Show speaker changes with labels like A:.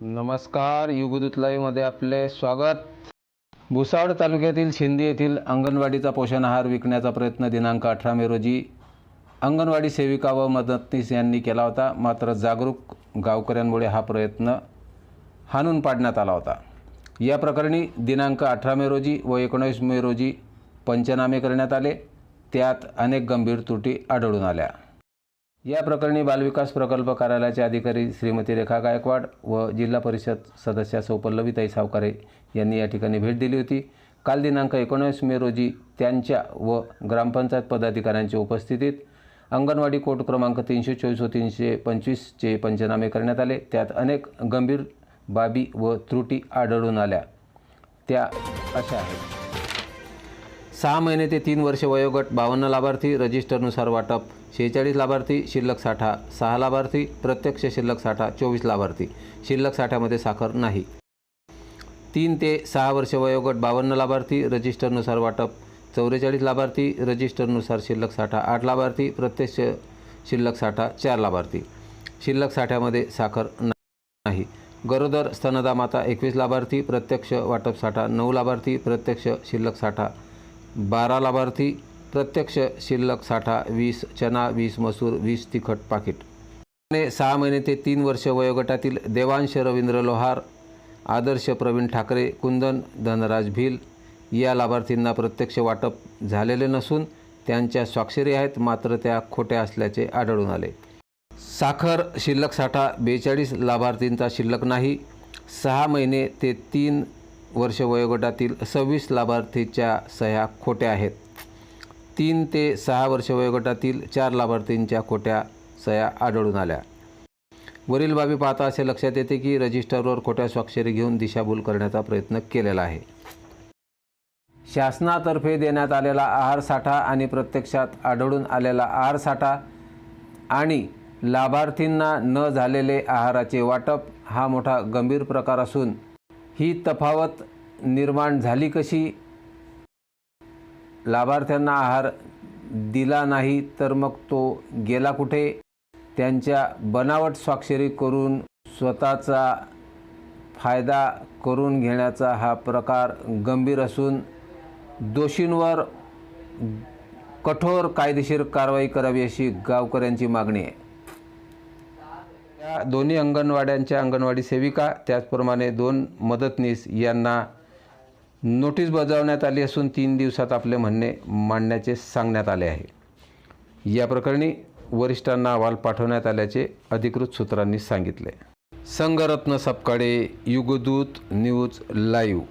A: नमस्कार युगदूत लाईव्हमध्ये आपले स्वागत. भुसावळ तालुक्यातील शिंदे येथील अंगणवाडीचा पोषण आहार विकण्याचा प्रयत्न दिनांक अठरा मे रोजी अंगणवाडी सेविका व मदतनीस यांनी केला होता. मात्र जागरूक गावकऱ्यांमुळे हा प्रयत्न हाणून पाडण्यात आला होता. या प्रकरणी दिनांक अठरा मे रोजी व एकोणीस मे रोजी पंचनामे करण्यात आले. त्यात अनेक गंभीर त्रुटी आढळून आल्या. या प्रकरणी बालविकास प्रकल्प कार्यालयाचे अधिकारी श्रीमती रेखा गायकवाड व जिल्हा परिषद सदस्या सौपल्लवीताई सावकारे यांनी या ठिकाणी भेट दिली होती. काल दिनांक एकोणीस मे रोजी त्यांच्या व ग्रामपंचायत पदाधिकाऱ्यांच्या उपस्थितीत अंगणवाडी कोट क्रमांक तीनशे चोवीस व तीनशे पंचवीसचे पंचनामे करण्यात आले. त्यात अनेक गंभीर बाबी व त्रुटी आढळून आल्या. त्या अशा आहेत. सहा महिने ते तीन वर्ष वयोगट बावन्न लाभार्थी रजिस्टरनुसार वाटप शेहेचाळीस लाभार्थी शिल्लक साठा सहा लाभार्थी प्रत्यक्ष शिल्लक साठा चोवीस लाभार्थी. शिल्लक साठ्यामध्ये साखर नाही. तीन ते सहा वर्ष वयोगट बावन्न लाभार्थी रजिस्टरनुसार वाटप चौवेचाळीस लाभार्थी रजिस्टरनुसार शिल्लक साठा आठ लाभार्थी प्रत्यक्ष शिल्लक साठा चार लाभार्थी. शिल्लक साठ्यामध्ये साखर नाही. गरोदर स्तनदा माता एकवीस लाभार्थी प्रत्यक्ष वाटप साठा नऊ लाभार्थी प्रत्यक्ष शिल्लक साठा बारा लाभार्थी प्रत्यक्ष शिल्लक साठा वीस चना वीस मसूर वीस तिखट पाकिट. ने सहा महिने ते तीन वर्ष वयोगटातील देवांश रवींद्र लोहार आदर्श प्रवीण ठाकरे कुंदन धनराज भिल या लाभार्थींना प्रत्यक्ष वाटप झालेले नसून त्यांच्या स्वाक्षरी आहेत मात्र त्या खोट्या असल्याचे आढळून आले. साखर शिल्लक साठा बेचाळीस लाभार्थींचा शिल्लक नाही. सहा महिने ते तीन वर्ष वयोगटातील सव्वीस लाभार्थीच्या सह्या खोट्या आहेत. तीन ते सहा वर्ष वयोगटातील चार लाभार्थींच्या खोट्या सह्या आढळून आल्या. वरील बाबी पाहता असे लक्षात येते की रजिस्टरवर खोट्या स्वाक्षरी घेऊन दिशाभूल करण्याचा प्रयत्न केलेला आहे. शासनातर्फे देण्यात आलेला आहार साठा आणि प्रत्यक्षात आढळून आलेला आहार साठा आणि लाभार्थींना न झालेले आहाराचे वाटप हा मोठा गंभीर प्रकार असून ही तफावत निर्माण झाली कशी? लाभार्थ्यांना आहार दिला नाही तर मग तो गेला कुठे? त्यांच्या बनावट स्वाक्षरी करून स्वतःचा फायदा करून घेण्याचा हा प्रकार गंभीर असून दोषींवर कठोर कायदेशीर कारवाई करावी अशी गावकऱ्यांची मागणी आहे. या दोन्ही अंगणवाड्यांच्या अंगणवाडी सेविका त्याचप्रमाणे दोन मदतनीस यांना नोटीस बजावण्यात आली असून तीन दिवसात आपले म्हणणे मांडण्याचे सांगण्यात आले आहे. या प्रकरणी वरिष्ठांना अहवाल पाठवण्यात आल्याचे अधिकृत सूत्रांनी सांगितले. Sangharatna Sapkale Yugdoot news live.